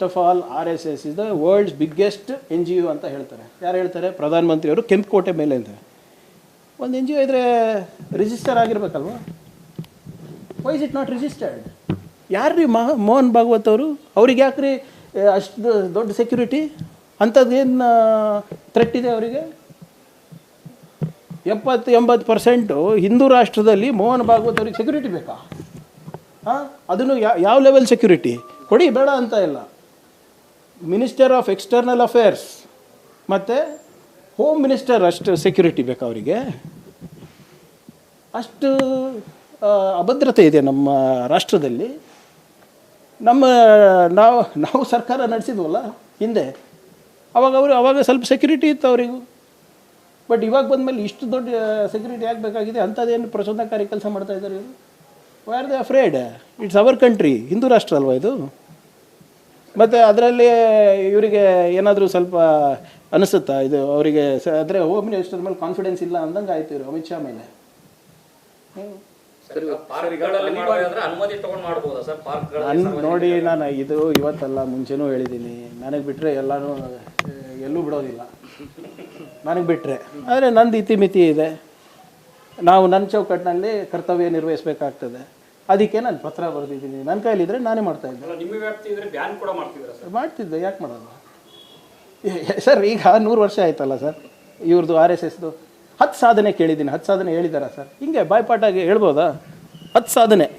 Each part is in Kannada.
First of all R S S is the world's biggest N G O ಅಂತ ಹೇಳ್ತಾರೆ. ಯಾರು ಹೇಳ್ತಾರೆ? ಪ್ರಧಾನಮಂತ್ರಿಯವರು ಕೆಂಪುಕೋಟೆ ಮೇಲೆ ಅಂತ. ಒಂದು ಎನ್ ಜಿ ಒ ಇದ್ರೆ register ಆಗಿರ್ಬೇಕಲ್ವಾ? Why is it not registered ಯಾರ್ರೀ ಮಹ, ಮೋಹನ್ ಭಾಗವತ್ ಅವರು? ಅವ್ರಿಗೆ ಯಾಕ್ರಿ ಅಷ್ಟು ದೊಡ್ಡ ಸೆಕ್ಯೂರಿಟಿ ಅಂಥದ್ದೇನು ಥ್ರೆಟ್ ಇದೆ ಅವರಿಗೆ? ಎಪ್ಪತ್ತು, ಎಂಬತ್ತು ಪರ್ಸೆಂಟು ಹಿಂದೂ ರಾಷ್ಟ್ರದಲ್ಲಿ ಮೋಹನ್ ಭಾಗವತ್ ಅವ್ರಿಗೆ ಸೆಕ್ಯೂರಿಟಿ ಬೇಕಾ? ಹಾಂ? ಅದನ್ನು ಯಾವ ಯಾವ ಲೆವೆಲ್ ಸೆಕ್ಯೂರಿಟಿ ಕೊಡಿ, ಬೇಡ ಅಂತ ಇಲ್ಲ. ಮಿನಿಸ್ಟರ್ ಆಫ್ ಎಕ್ಸ್ಟರ್ನಲ್ ಅಫೇರ್ಸ್ ಮತ್ತು ಹೋಮ್ ಮಿನಿಸ್ಟರ್ ಅಷ್ಟು ಸೆಕ್ಯೂರಿಟಿ ಬೇಕು ಅವರಿಗೆ. ಅಷ್ಟು ಅಭದ್ರತೆ ಇದೆ ನಮ್ಮ ರಾಷ್ಟ್ರದಲ್ಲಿ. ನಮ್ಮ, ನಾವು ನಾವು ಸರ್ಕಾರ ನಡೆಸಿದ್ವಲ್ಲ ಹಿಂದೆ. ಅವಾಗ ಅವರು, ಅವಾಗ ಸ್ವಲ್ಪ ಸೆಕ್ಯೂರಿಟಿ ಇತ್ತು ಅವರಿಗೂ. ಬಟ್ ಇವಾಗ ಬಂದಮೇಲೆ ಇಷ್ಟು ದೊಡ್ಡ ಸೆಕ್ಯೂರಿಟಿ ಆಗಬೇಕಾಗಿದೆ ಬೇಕಾಗಿದೆ ಅಂಥದ್ದೇನು ಪ್ರಚೋದನಕಾರಿ ಕೆಲಸ ಮಾಡ್ತಾ ಇದ್ದಾರೆ ಇವರು? Why are they afraid it's our country Hindu Rashtra ಅಲ್ವಾ ಇದು? ಮತ್ತು ಅದರಲ್ಲಿ ಇವರಿಗೆ ಏನಾದರೂ ಸ್ವಲ್ಪ ಅನಿಸುತ್ತಾ? ಇದು ಅವರಿಗೆ ಸ ಅಂದರೆ ಹೋಮ್ ಮಿನಿಸ್ಟರ್ ಮೇಲೆ ಕಾನ್ಫಿಡೆನ್ಸ್ ಇಲ್ಲ ಅಂದಂಗೆ ಆಯ್ತು ಇವರು ಅಮಿತ್ ಶಾ ಮೇಲೆ. ನೋಡಿ ನಾನು ಇದು ಇವತ್ತಲ್ಲ ಮುಂಚೆನೂ ಹೇಳಿದ್ದೀನಿ. ನನಗೆ ಬಿಟ್ಟರೆ ಎಲ್ಲನೂ ಎಲ್ಲೂ ಬಿಡೋದಿಲ್ಲ. ನನಗೆ ಬಿಟ್ಟರೆ ಆದರೆ ನಂದು ಇತಿಮಿತಿ ಇದೆ. ನಾವು ನನ್ನ ಚೌಕಟ್ಟಿನಲ್ಲಿ ಕರ್ತವ್ಯ ನಿರ್ವಹಿಸಬೇಕಾಗ್ತದೆ. ಅದಕ್ಕೆ ನಾನು ಪತ್ರ ಬರೆದಿದ್ದೀನಿ. ನನ್ನ ಕೈಲಿದ್ರೆ ನಾನೇ ಮಾಡ್ತಾಯಿದ್ದೆ ಇದ್ದೆ. ಮಾಡ್ತಿದ್ದೆ ಯಾಕೆ ಮಾಡೋದು? ಏ- ಸರ್ ಈಗ ನೂರು ವರ್ಷ ಆಯ್ತಲ್ಲ ಸರ್ ಇವ್ರದ್ದು ಆರ್ ಎಸ್ ಎಸ್ದು. ಹತ್ತು ಸಾಧನೆ ಕೇಳಿದ್ದೀನಿ ಹತ್ತು ಸಾಧನೆ ಹೇಳಿದಾರಾ ಸರ್? ಹಿಂಗೆ ಬಾಯ್ಪಾಟಾಗಿ ಹೇಳ್ಬೋದಾ? ಹತ್ತು ಸಾಧನೆ.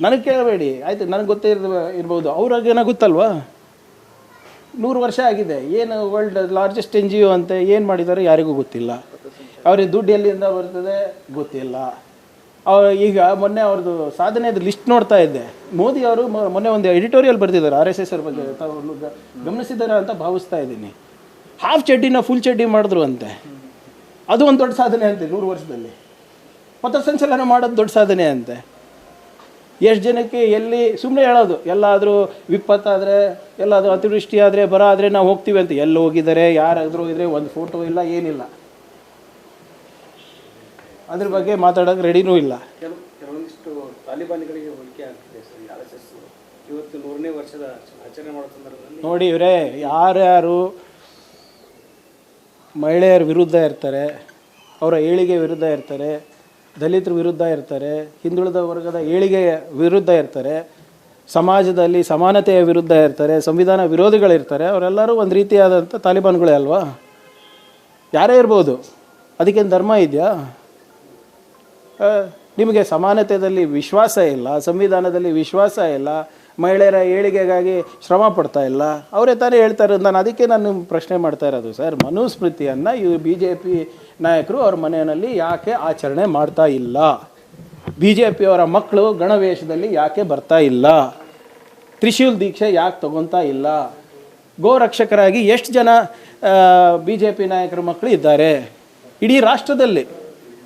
ನನಗೆ ಕೇಳಬೇಡಿ ಆಯಿತು ನನಗೆ ಗೊತ್ತೇ ಇರ್ ಇರ್ಬೋದು. ಅವ್ರಾಗೇನೋ ಗೊತ್ತಲ್ವಾ? ನೂರು ವರ್ಷ ಆಗಿದೆ ಏನು world largest N G O ಅಂತ ಏನು ಮಾಡಿದ್ದಾರೆ ಯಾರಿಗೂ ಗೊತ್ತಿಲ್ಲ. ಅವ್ರಿಗೆ ದುಡ್ಡು ಎಲ್ಲಿಂದ ಬರ್ತದೆ? ಗೊತ್ತಿಲ್ಲ. ಈಗ ಮೊನ್ನೆ ಅವ್ರದ್ದು ಸಾಧನೆಯ ಲಿಸ್ಟ್ ನೋಡ್ತಾ ಇದ್ದೆ. ಮೋದಿ ಅವರು ಮೊನ್ನೆ ಒಂದು ಎಡಿಟೋರಿಯಲ್ ಬರೆದಿದ್ದಾರೆ ಆರ್ ಎಸ್ ಎಸ್ ಅವ್ರ ಬಗ್ಗೆ. ತಾವು ಗಮನಿಸಿದ್ದಾರೆ ಅಂತ ಭಾವಿಸ್ತಾ ಇದ್ದೀನಿ. ಹಾಫ್ ಚಡ್ಡಿನ ಫುಲ್ ಚಡ್ಡಿ ಮಾಡಿದ್ರು ಅಂತೆ. ಅದು ಒಂದು ದೊಡ್ಡ ಸಾಧನೆ ಅಂತೆ ನೂರು ವರ್ಷದಲ್ಲಿ. ಪಥಸಂಚಲನ ಮಾಡೋದು ದೊಡ್ಡ ಸಾಧನೆ ಅಂತೆ. ಎಷ್ಟು ಜನಕ್ಕೆ ಎಲ್ಲಿ ಸುಮ್ಮನೆ ಹೇಳೋದು, ಎಲ್ಲಾದರೂ ವಿಪತ್ತಾದರೆ ಎಲ್ಲಾದರೂ ಅತಿವೃಷ್ಟಿ ಆದರೆ ಬರ ಆದರೆ ನಾವು ಹೋಗ್ತೀವಿ ಅಂತ. ಎಲ್ಲಿ ಹೋಗಿದ್ದಾರೆ, ಯಾರಾದರೂ ಹೋಗಿದ್ರೆ ಒಂದು ಫೋಟೋ ಇಲ್ಲ, ಏನಿಲ್ಲ. ಅದ್ರ ಬಗ್ಗೆ ಮಾತಾಡೋಕೆ ರೆಡಿನೂ ಇಲ್ಲ. ಕೆಲವು ಕೆಲವೊಂದಿಷ್ಟು ತಾಲಿಬಾನಿಗಳಿಗೆ ಹೋಲಿಕೆ ಆಗ್ತಿದೆ ಸರ್ ಆರ್ ಎಸ್ ಎಸ್ ಇವತ್ತು ನೂರನೇ ವರ್ಷದ ಆಚರಣೆ ಮಾಡೋ ಸಂದರ್ಭದಲ್ಲಿ ನೋಡಿ ಇವರೇ ಯಾರ್ಯಾರು ಮಹಿಳೆಯರ ವಿರುದ್ಧ ಇರ್ತಾರೆ ಅವರ ಏಳಿಗೆ ವಿರುದ್ಧ ಇರ್ತಾರೆ ದಲಿತರ ವಿರುದ್ಧ ಇರ್ತಾರೆ ಹಿಂದುಳಿದ ವರ್ಗದ ಏಳಿಗೆ ವಿರುದ್ಧ ಇರ್ತಾರೆ ಸಮಾಜದಲ್ಲಿ ಸಮಾನತೆಯ ವಿರುದ್ಧ ಇರ್ತಾರೆ ಸಂವಿಧಾನ ವಿರೋಧಿಗಳಿರ್ತಾರೆ ಅವರೆಲ್ಲರೂ ಒಂದು ರೀತಿಯಾದಂಥ ತಾಲಿಬಾನ್ಗಳೇ ಅಲ್ವಾ? ಯಾರೇ ಇರ್ಬೋದು. ಅದಕ್ಕೇನು ಧರ್ಮ ಇದೆಯಾ? ನಿಮಗೆ ಸಮಾನತೆಯಲ್ಲಿ ವಿಶ್ವಾಸ ಇಲ್ಲ, ಸಂವಿಧಾನದಲ್ಲಿ ವಿಶ್ವಾಸ ಇಲ್ಲ, ಮಹಿಳೆಯರ ಏಳಿಗೆಗಾಗಿ ಶ್ರಮ ಪಡ್ತಾ ಇಲ್ಲ. ಅವರೇ ತಾನೇ ಹೇಳ್ತಾ ಇರೋದು, ನಾನು ಅದಕ್ಕೆ ನಾನು ಪ್ರಶ್ನೆ ಮಾಡ್ತಾ ಇರೋದು, ಸರ್. ಮನುಸ್ಮೃತಿಯನ್ನು ಇವು ಬಿ ಜೆ ಪಿ ನಾಯಕರು ಅವ್ರ ಮನೆಯಲ್ಲಿ ಯಾಕೆ ಆಚರಣೆ ಮಾಡ್ತಾ ಇಲ್ಲ? ಬಿ ಜೆ ಪಿಯವರ ಮಕ್ಕಳು ಗಣವೇಶದಲ್ಲಿ ಯಾಕೆ ಬರ್ತಾ ಇಲ್ಲ? ತ್ರಿಶೂಲ್ ದೀಕ್ಷೆ ಯಾಕೆ ತಗೊತಾ ಇಲ್ಲ? ಗೋರಕ್ಷಕರಾಗಿ ಎಷ್ಟು ಜನ ಬಿ ಜೆ ಪಿ ನಾಯಕರ ಮಕ್ಕಳು ಇದ್ದಾರೆ? ಇಡೀ ರಾಷ್ಟ್ರದಲ್ಲಿ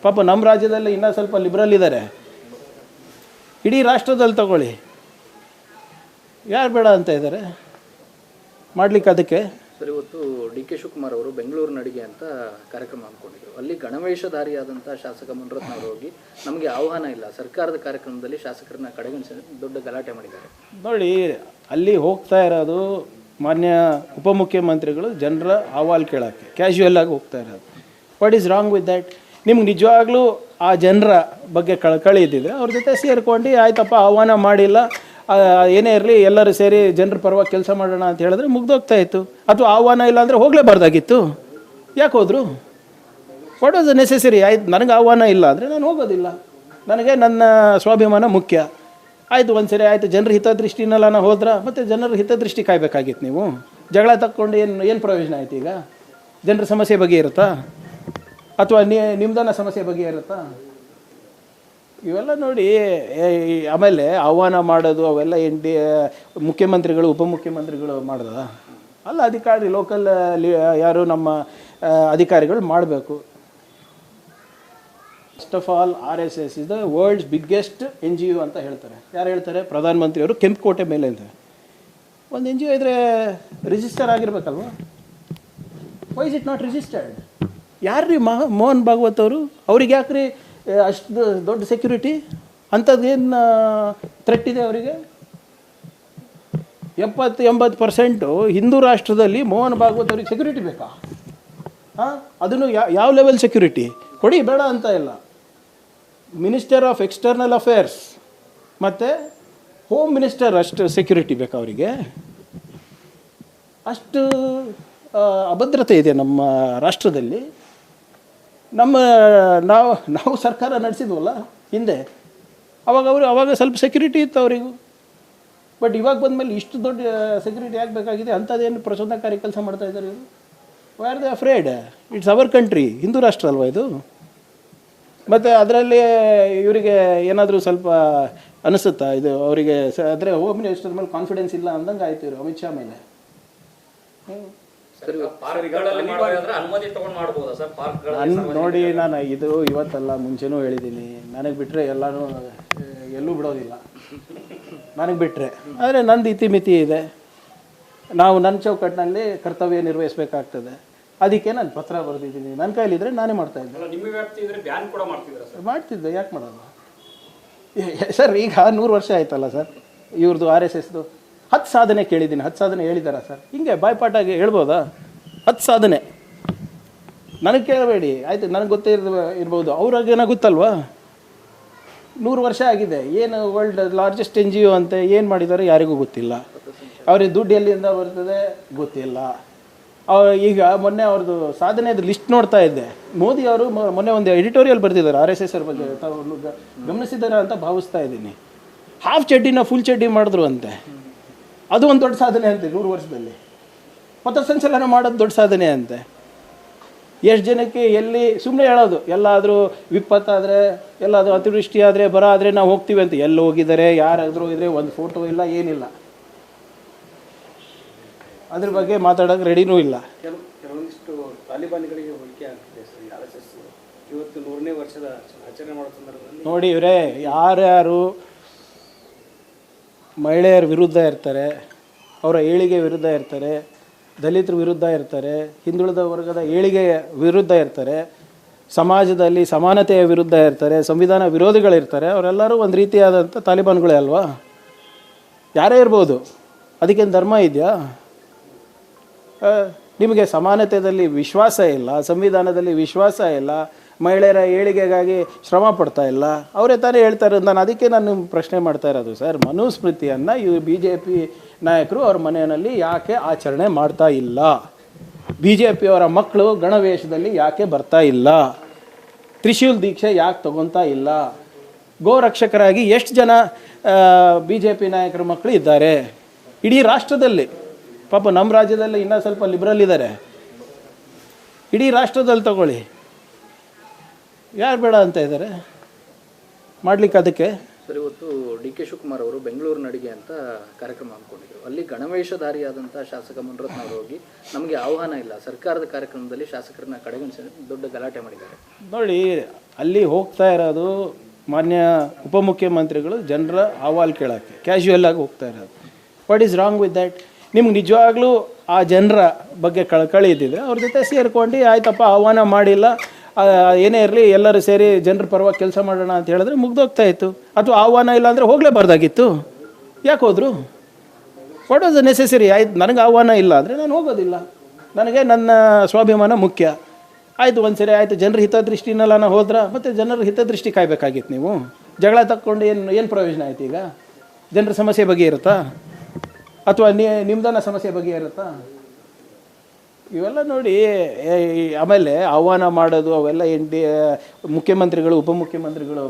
ಪಾಪ ನಮ್ಮ ರಾಜ್ಯದಲ್ಲಿ ಇನ್ನೂ ಸ್ವಲ್ಪ ಲಿಬ್ರಲ್ ಇದ್ದಾರೆ ಇಡೀ ರಾಷ್ಟ್ರದಲ್ಲಿ ತಗೊಳ್ಳಿ. ಯಾರು ಬೇಡ ಅಂತ ಇದ್ದಾರೆ ಮಾಡ್ಲಿಕ್ಕೆ ಅದಕ್ಕೆ? ಸರ್ ಇವತ್ತು ಡಿ ಕೆ ಶಿವಕುಮಾರ್ ಅವರು ಬೆಂಗಳೂರು ನಡಿಗೆ ಅಂತ ಕಾರ್ಯಕ್ರಮ ಅಂದ್ಕೊಂಡಿದ್ರು ಅಲ್ಲಿ ಗಣವೇಷಧಾರಿಯಾದಂಥ ಶಾಸಕ ಮುನರತ್ನ ಅವರು ಹೋಗಿ ನಮಗೆ ಆಹ್ವಾನ ಇಲ್ಲ. ಸರ್ಕಾರದ ಕಾರ್ಯಕ್ರಮದಲ್ಲಿ ಶಾಸಕರನ್ನ ಕಡೆಗಣಿಸಿ ದೊಡ್ಡ ಗಲಾಟೆ ಮಾಡಿದ್ದಾರೆ. ನೋಡಿ ಅಲ್ಲಿ ಹೋಗ್ತಾ ಇರೋದು ಮಾನ್ಯ ಉಪಮುಖ್ಯಮಂತ್ರಿಗಳು ಜನರ ಅಹವಾಲು ಕೇಳೋಕ್ಕೆ. ಕ್ಯಾಶುವಲ್ ಆಗಿ ಹೋಗ್ತಾ ಇರೋದು. What is wrong with that ನಿಮ್ಗೆ ನಿಜವಾಗ್ಲೂ ಆ ಜನರ ಬಗ್ಗೆ ಕಳಕಳಿ ಇದ್ದಿದ್ರೆ ಅವ್ರ ಜೊತೆ ಸೇರ್ಕೊಂಡು, ಆಯ್ತಪ್ಪ, ಆಹ್ವಾನ ಮಾಡಿಲ್ಲ. ಏನೇ ಇರಲಿ, ಎಲ್ಲರೂ ಸೇರಿ ಜನರ ಪರವಾಗಿ ಕೆಲಸ ಮಾಡೋಣ ಅಂತ ಹೇಳಿದ್ರೆ ಮುಗ್ದೋಗ್ತಾ ಇತ್ತು. ಅಥವಾ ಆಹ್ವಾನ ಇಲ್ಲ ಅಂದರೆ ಹೋಗಲೇಬಾರ್ದಾಗಿತ್ತು. ಯಾಕೆ ಹೋದರು? ವಾಟ್ ವಾಸ್ ನೆಸೆಸರಿ ಆಯ್ತು, ನನಗೆ ಆಹ್ವಾನ ಇಲ್ಲ ಅಂದರೆ ನಾನು ಹೋಗೋದಿಲ್ಲ. ನನಗೆ ನನ್ನ ಸ್ವಾಭಿಮಾನ ಮುಖ್ಯ. ಆಯಿತು ಒಂದು ಸರಿ ಆಯಿತು, ಜನರ ಹಿತದೃಷ್ಟಿನಲ್ಲ ನಾನು ಹೋದ್ರ ಮತ್ತು ಜನರ ಹಿತದೃಷ್ಟಿ ಕಾಯ್ಬೇಕಾಗಿತ್ತು ನೀವು. ಜಗಳ ತಕ್ಕೊಂಡು ಏನು ಏನು ಪ್ರಯೋಜನ ಆಯ್ತು ಈಗ? ಜನರ ಸಮಸ್ಯೆ ಬಗ್ಗೆ ಇರುತ್ತಾ ಅಥವಾ ನಿಮ್ದನ್ನ ಸಮಸ್ಯೆ ಬಗ್ಗೆ ಇರುತ್ತಾ? ಇವೆಲ್ಲ ನೋಡಿ ಆಮೇಲೆ ಆಹ್ವಾನ ಮಾಡೋದು, ಅವೆಲ್ಲ ಎನ್ ಡಿ ಮುಖ್ಯಮಂತ್ರಿಗಳು, ಉಪಮುಖ್ಯಮಂತ್ರಿಗಳು ಮಾಡ್ದ ಅಲ್ಲ, ಅಧಿಕಾರಿ ಲೋಕಲ್ ಯಾರು ನಮ್ಮ ಅಧಿಕಾರಿಗಳು ಮಾಡಬೇಕು. First of all R S S is the world's biggest N G O ಅಂತ ಹೇಳ್ತಾರೆ. ಯಾರು ಹೇಳ್ತಾರೆ? ಪ್ರಧಾನಮಂತ್ರಿಯವರು ಕೆಂಪುಕೋಟೆ ಮೇಲೆ ಅಂತ ಒಂದು ಎನ್ ಜಿ ಒ ಇದ್ರೆ register ಆಗಿರ್ಬೇಕಲ್ವಾ? Why is it not registered ಯಾರ್ರೀ ಮಹ, ಮೋಹನ್ ಭಾಗವತ್ ಅವರು? ಅವ್ರಿಗೆ ಯಾಕ್ರಿ ಅಷ್ಟು ದೊಡ್ಡ ಸೆಕ್ಯೂರಿಟಿ ಅಂಥದ್ದೇನು ಥ್ರೆಟ್ ಇದೆ ಅವರಿಗೆ? ಎಪ್ಪತ್ತು, ಎಂಬತ್ತು ಪರ್ಸೆಂಟು ಹಿಂದೂ ರಾಷ್ಟ್ರದಲ್ಲಿ ಮೋಹನ್ ಭಾಗವತ್ ಅವ್ರಿಗೆ ಸೆಕ್ಯೂರಿಟಿ ಬೇಕಾ? ಹಾಂ? ಅದನ್ನು ಯಾವ ಲೆವೆಲ್ ಸೆಕ್ಯೂರಿಟಿ ಕೊಡಿ, ಬೇಡ ಅಂತ ಇಲ್ಲ. ಮಿನಿಸ್ಟರ್ ಆಫ್ ಎಕ್ಸ್ಟರ್ನಲ್ ಅಫೇರ್ಸ್ ಮತ್ತು ಹೋಮ್ ಮಿನಿಸ್ಟರ್ ಅಷ್ಟು ಸೆಕ್ಯೂರಿಟಿ ಬೇಕಾ ಅವರಿಗೆ? ಅಷ್ಟು ಅಭದ್ರತೆ ಇದೆ ನಮ್ಮ ರಾಷ್ಟ್ರದಲ್ಲಿ. ನಮ್ಮ ನಾವು ನಾವು ಸರ್ಕಾರ ನಡೆಸಿದ್ವಲ್ಲ ಹಿಂದೆ, ಅವಾಗ ಅವರು, ಅವಾಗ ಸ್ವಲ್ಪ ಸೆಕ್ಯೂರಿಟಿ ಇತ್ತು ಅವರಿಗೂ. ಬಟ್ ಇವಾಗ ಬಂದಮೇಲೆ ಇಷ್ಟು ದೊಡ್ಡ ಸೆಕ್ಯೂರಿಟಿ ಆಗಬೇಕಾಗಿದೆ, ಅಂಥದ್ದೇನು ಪ್ರಚೋದನಕಾರಿ ಕೆಲಸ ಮಾಡ್ತಾ ಇದ್ದಾರೆ ಇವರು? Are they afraid it's our country Hindu Rashtra ಅಲ್ವಾ ಇದು? ಮತ್ತು ಅದರಲ್ಲಿ ಇವರಿಗೆ ಏನಾದರೂ ಸ್ವಲ್ಪ ಅನಿಸುತ್ತಾ ಇದು ಅವರಿಗೆ? ಅಂದರೆ ಹೋಮ್ ಮಿನಿಸ್ಟರ್ ಮೇಲೆ ಕಾನ್ಫಿಡೆನ್ಸ್ ಇಲ್ಲ ಅಂದಂಗೆ ಆಯ್ತು ಇವರು, ಅಮಿತ್ ಶಾ ಮೇಲೆ. ನೋಡಿ ನಾನು ಇದು ಇವತ್ತಲ್ಲ ಮುಂಚೆನೂ ಹೇಳಿದ್ದೀನಿ. ನನಗೆ ಬಿಟ್ಟರೆ ಎಲ್ಲನೂ ಎಲ್ಲೂ ಬಿಡೋದಿಲ್ಲ. ನನಗೆ ಬಿಟ್ಟರೆ ಆದರೆ ನಂದು ಇತಿಮಿತಿ ಇದೆ. ನಾವು ನನ್ನ ಚೌಕಟ್ಟಿನಲ್ಲಿ ಕರ್ತವ್ಯ ನಿರ್ವಹಿಸಬೇಕಾಗ್ತದೆ. ಅದಕ್ಕೆ ನಾನು ಪತ್ರ ಬರೆದಿದ್ದೀನಿ. ನನ್ನ ಕೈಲಿದ್ರೆ ನಾನೇ ಮಾಡ್ತಾ ಇದ್ದೆ. ಮಾಡ್ತಿದ್ದೆ ಯಾಕೆ ಮಾಡೋದು? ಸರ್ ಈಗ ನೂರು ವರ್ಷ ಆಯ್ತಲ್ಲ ಸರ್ ಇವ್ರದ್ದು ಆರ್ ಎಸ್ ಎಸ್ದು ಹತ್ತು ಸಾಧನೆ ಕೇಳಿದ್ದೀನಿ, ಹತ್ತು ಸಾಧನೆ ಹೇಳಿದಾರಾ ಸರ್? ಹಿಂಗೆ ಬಾಯ್ಪಾಟಾಗಿ ಹೇಳ್ಬೋದಾ? ಹತ್ತು ಸಾಧನೆ. ನನಗೆ ಕೇಳಬೇಡಿ, ಆಯಿತು, ನನಗೆ ಗೊತ್ತೇ ಇರ್ ಇರ್ಬೋದು. ಅವ್ರಾಗೇನ ಗೊತ್ತಲ್ವಾ? ನೂರು ವರ್ಷ ಆಗಿದೆ. ಏನು world largest N G O ಅಂತ ಏನು ಮಾಡಿದ್ದಾರೆ ಯಾರಿಗೂ ಗೊತ್ತಿಲ್ಲ. ಅವ್ರಿಗೆ ದುಡ್ಡು ಎಲ್ಲಿಂದ ಬರ್ತದೆ? ಗೊತ್ತಿಲ್ಲ. ಈಗ ಮೊನ್ನೆ ಅವ್ರದ್ದು ಸಾಧನೆದು ಲಿಸ್ಟ್ ನೋಡ್ತಾ ಇದ್ದೆ. ಮೋದಿ ಅವರು ಮೊನ್ನೆ ಒಂದು ಎಡಿಟೋರಿಯಲ್ ಬರ್ತಿದ್ದಾರೆ ಆರ್ ಎಸ್ ಎಸ್ ಅವ್ರ ಬಗ್ಗೆ. ತಾವು ಗಮನಿಸಿದ್ದಾರೆ ಅಂತ ಭಾವಿಸ್ತಾ ಇದ್ದೀನಿ. ಹಾಫ್ ಚಡ್ಡಿನ ಫುಲ್ ಚಡ್ಡಿ ಮಾಡಿದ್ರು ಅಂತೆ. ಅದು ಒಂದು ದೊಡ್ಡ ಸಾಧನೆ ಅಂತೆ ನೂರು ವರ್ಷದಲ್ಲಿ. ಪಥಸಂಚಲನ ಮಾಡೋದು ದೊಡ್ಡ ಸಾಧನೆ ಅಂತೆ. ಎಷ್ಟು ಜನಕ್ಕೆ ಎಲ್ಲಿ ಸುಮ್ಮನೆ ಹೇಳೋದು ಎಲ್ಲಾದರೂ ವಿಪತ್ತಾದರೆ ಎಲ್ಲಾದರೂ ಅತಿವೃಷ್ಟಿ ಆದರೆ ಬರ ಆದರೆ ನಾವು ಹೋಗ್ತೀವಿ ಅಂತ. ಎಲ್ಲಿ ಹೋಗಿದ್ದಾರೆ ಯಾರಾದರೂ ಇದ್ರೆ ಒಂದು ಫೋಟೋ ಇಲ್ಲ ಏನಿಲ್ಲ. ಅದ್ರ ಬಗ್ಗೆ ಮಾತಾಡೋಕೆ ರೆಡಿನೂ ಇಲ್ಲ. ಕೆಲವು ಕೆಲವೊಂದಿಷ್ಟು ತಾಲಿಬಾನಿಗಳಿಗೆ ಹೋಲಿಕೆ ಆಗ್ತಿದೆ ಇವತ್ತು ನೂರನೇ ವರ್ಷದ ಆಚರಣೆ ಮಾಡೋ ಸಂದರ್ಭದಲ್ಲಿ ನೋಡಿ ಇವರೇ ಯಾರ್ಯಾರು ಮಹಿಳೆಯರ ವಿರುದ್ಧ ಇರ್ತಾರೆ, ಅವರ ಏಳಿಗೆ ವಿರುದ್ಧ ಇರ್ತಾರೆ, ದಲಿತರ ವಿರುದ್ಧ ಇರ್ತಾರೆ, ಹಿಂದುಳಿದ ವರ್ಗದ ಏಳಿಗೆಯ ವಿರುದ್ಧ ಇರ್ತಾರೆ, ಸಮಾಜದಲ್ಲಿ ಸಮಾನತೆಯ ವಿರುದ್ಧ ಇರ್ತಾರೆ, ಸಂವಿಧಾನ ವಿರೋಧಿಗಳಿರ್ತಾರೆ ಅವರೆಲ್ಲರೂ ಒಂದು ರೀತಿಯಾದಂಥ ತಾಲಿಬಾನ್ಗಳೇ ಅಲ್ವಾ? ಯಾರೇ ಇರ್ಬೋದು, ಅದಕ್ಕೇನು ಧರ್ಮ ಇದೆಯಾ? ನಿಮಗೆ ಸಮಾನತೆಯಲ್ಲಿ ವಿಶ್ವಾಸ ಇಲ್ಲ, ಸಂವಿಧಾನದಲ್ಲಿ ವಿಶ್ವಾಸ ಇಲ್ಲ ಮಹಿಳೆಯರ ಏಳಿಗೆಗಾಗಿ ಶ್ರಮ ಪಡ್ತಾ ಇಲ್ಲ. ಅವರೇ ತಾನೇ ಹೇಳ್ತಾರೆ ನಾನು ಅದಕ್ಕೆ ನಾನು ಪ್ರಶ್ನೆ ಮಾಡ್ತಾ ಇರೋದು ಸರ್. ಮನುಸ್ಮೃತಿಯನ್ನು ಇವು ಬಿ ಜೆ ಪಿ ನಾಯಕರು ಅವ್ರ ಮನೆಯಲ್ಲಿ ಯಾಕೆ ಆಚರಣೆ ಮಾಡ್ತಾ ಇಲ್ಲ? ಬಿ ಜೆ ಪಿಯವರ ಮಕ್ಕಳು ಗಣವೇಶದಲ್ಲಿ ಯಾಕೆ ಬರ್ತಾ ಇಲ್ಲ? ತ್ರಿಶೂಲ್ ದೀಕ್ಷೆ ಯಾಕೆ ತಗೊತಾ ಇಲ್ಲ? ಗೋರಕ್ಷಕರಾಗಿ ಎಷ್ಟು ಜನ ಬಿ ಜೆ ಪಿ ನಾಯಕರ ಮಕ್ಕಳು ಇದ್ದಾರೆ? ಇಡೀ ರಾಷ್ಟ್ರದಲ್ಲಿ, ಪಾಪ ನಮ್ಮ ರಾಜ್ಯದಲ್ಲಿ ಇನ್ನೂ ಸ್ವಲ್ಪ ಲಿಬ್ರಲ್ ಇದ್ದಾರೆ. ಇಡೀ ರಾಷ್ಟ್ರದಲ್ಲಿ ತಗೊಳ್ಳಿ. ಯಾರು ಬೇಡ ಅಂತ ಇದ್ದಾರೆ ಮಾಡ್ಲಿಕ್ಕೆ ಅದಕ್ಕೆ? ಸರ್ ಇವತ್ತು ಡಿ ಕೆ ಶಿವಕುಮಾರ್ ಅವರು ಬೆಂಗಳೂರು ನಡಿಗೆ ಅಂತ ಕಾರ್ಯಕ್ರಮ ಹಮ್ಮಿಕೊಂಡಿದ್ರು. ಅಲ್ಲಿ ಗಣವೇಶಧಾರಿಯಾದಂಥ ಶಾಸಕ ಮುನರತ್ನ ಅವರು ಹೋಗಿ ನಮಗೆ ಆಹ್ವಾನ ಇಲ್ಲ. ಸರ್ಕಾರದ ಕಾರ್ಯಕ್ರಮದಲ್ಲಿ ಶಾಸಕರನ್ನ ಕಡೆಗಣಿಸಿ ದೊಡ್ಡ ಗಲಾಟೆ ಮಾಡಿದ್ದಾರೆ. ನೋಡಿ ಅಲ್ಲಿ ಹೋಗ್ತಾ ಇರೋದು ಮಾನ್ಯ ಉಪಮುಖ್ಯಮಂತ್ರಿಗಳು ಜನರ ಅಹವಾಲು ಕೇಳೋಕ್ಕೆ ಕ್ಯಾಶುವಲ್ ಆಗಿ ಹೋಗ್ತಾ ಇರೋದು. What is wrong with that ನಿಮ್ಗೆ ನಿಜವಾಗ್ಲೂ ಆ ಜನರ ಬಗ್ಗೆ ಕಳಕಳಿ ಇದ್ದಿದ್ರೆ ಅವ್ರ ಜೊತೆ ಸೇರ್ಕೊಂಡು ಆಯ್ತಪ್ಪ ಆಹ್ವಾನ ಮಾಡಿಲ್ಲ ಏನೇ ಇರಲಿ ಎಲ್ಲರೂ ಸೇರಿ ಜನರ ಪರವಾಗಿ ಕೆಲಸ ಮಾಡೋಣ ಅಂತ ಹೇಳಿದ್ರೆ ಮುಗ್ದೋಗ್ತಾ ಇತ್ತು. ಅಥವಾ ಆಹ್ವಾನ ಇಲ್ಲ ಅಂದರೆ ಹೋಗಲೇಬಾರ್ದಾಗಿತ್ತು. ಯಾಕೆ ಹೋದರು? ವಾಟ್ ವಾಸ್ ನೆಸೆಸರಿ ಆಯ್ತು, ನನಗೆ ಆಹ್ವಾನ ಇಲ್ಲ ಅಂದರೆ ನಾನು ಹೋಗೋದಿಲ್ಲ. ನನಗೆ ನನ್ನ ಸ್ವಾಭಿಮಾನ ಮುಖ್ಯ. ಆಯಿತು ಒಂದು ಸರಿ ಆಯಿತು, ಜನರ ಹಿತದೃಷ್ಟಿನೆಲ್ಲ ನಾನು ಹೋದ್ರ ಮತ್ತು ಜನರ ಹಿತದೃಷ್ಟಿ ಕಾಯ್ಬೇಕಾಗಿತ್ತು ನೀವು. ಜಗಳ ತಕ್ಕೊಂಡು ಏನು ಏನು ಪ್ರಯೋಜನ ಆಯ್ತು ಈಗ? ಜನರ ಸಮಸ್ಯೆ ಬಗ್ಗೆ ಇರುತ್ತಾ? ಅಥವಾ ನಿಮ್ದನ ಸಮಸ್ಯೆ ಬಗ್ಗೆ ಇರುತ್ತಾ? ಇವೆಲ್ಲ ನೋಡಿ ಆಮೇಲೆ ಆಹ್ವಾನ ಮಾಡೋದು ಅವೆಲ್ಲ ಎನ್ ಡಿ ಮುಖ್ಯಮಂತ್ರಿಗಳು ಉಪಮುಖ್ಯಮಂತ್ರಿಗಳು